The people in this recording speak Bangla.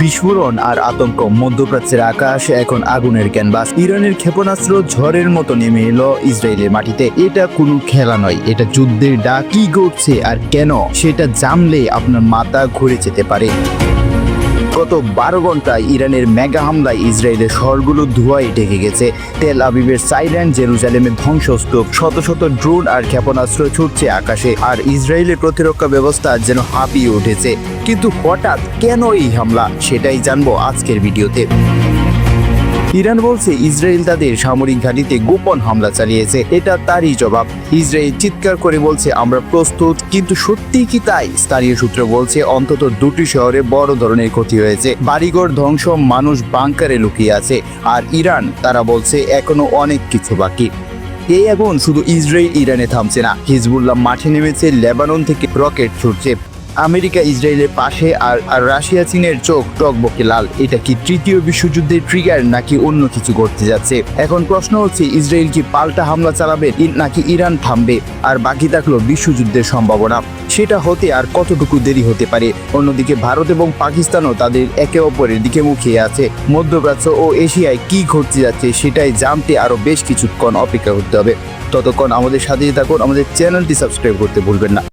বিস্ফোরণ আর আতঙ্ক। মধ্যপ্রাচ্যের আকাশ এখন আগুনের ক্যানভাস। ইরানের ক্ষেপণাস্ত্র ঝড়ের মতো নেমে এলো ইসরায়েলের মাটিতে। এটা কোনো খেলা নয়, এটা যুদ্ধের ডাক কি ঘটছে আর কেন? সেটা জানলে আপনার মাথা ঘুরে যেতে পারে। গত বারো ঘন্টায় ইরানের মেগা হামলায় ইসরায়েলের শহরগুলো ধোঁয়ায় ঢেকে গেছে। তেল আবিবের সাইরেন জেরুজালেমে ধ্বংসস্তূপ। শত শত ড্রোন আর ক্ষেপণাস্ত্র ছুটছে আকাশে, আর ইসরায়েলের প্রতিরক্ষা ব্যবস্থা যেন হাঁপিয়ে উঠেছে। কিন্তু হঠাৎ কেন এই হামলা? সেটাই জানব আজকের ভিডিওতে। ইরান বলছে ইসরায়েল তাদের সামরিক ঘাঁটিতে গোপন হামলা চালিয়েছে। এটা তারই জবাব। ইসরায়েল চিৎকার করে বলছে, আমরা প্রস্তুত। কিন্তু সত্যি কি তাই? স্থানীয় সূত্র বলছে, অন্তত দুটি শহরে বড় ধরনের ক্ষতি হয়েছে। বাড়িঘর ধ্বংস, মানুষ বাংকারে লুকিয়ে আছে। আর ইরান, তারা বলছে, এখনও অনেক কিছু বাকি। এই আগুন শুধু ইসরায়েল ইরানে থামছে না। হিজবুল্লাহ মাঠে নেমেছে লেবানন থেকে রকেট ছুটছে। আমেরিকা, ইসরায়েলের পাশে আর আর রাশিয়া, চীনের চোখ টকবকে লাল। এটা কি তৃতীয় বিশ্বযুদ্ধের ট্রিগার নাকি অন্য কিছু ঘটতে যাচ্ছে? এখন প্রশ্ন হচ্ছে, ইসরায়েল কি পাল্টা হামলা চালাবে নাকি ইরান থামবে? আর বাকি থাকল বিশ্বযুদ্ধের সম্ভাবনা। সেটা হতে আর কতটুকু দেরি হতে পারে? অন্যদিকে ভারত এবং পাকিস্তানও তাদের একে অপরের দিকে মুখিয়ে আছে। মধ্যপ্রাচ্য ও এশিয়ায় কি ঘটতে যাচ্ছে সেটাই জানতে আরও বেশ কিছুক্ষণ অপেক্ষা করতে হবে। ততক্ষণ আমাদের সাথেই থাকুন, আমাদের চ্যানেলটি সাবস্ক্রাইব করতে ভুলবেন না।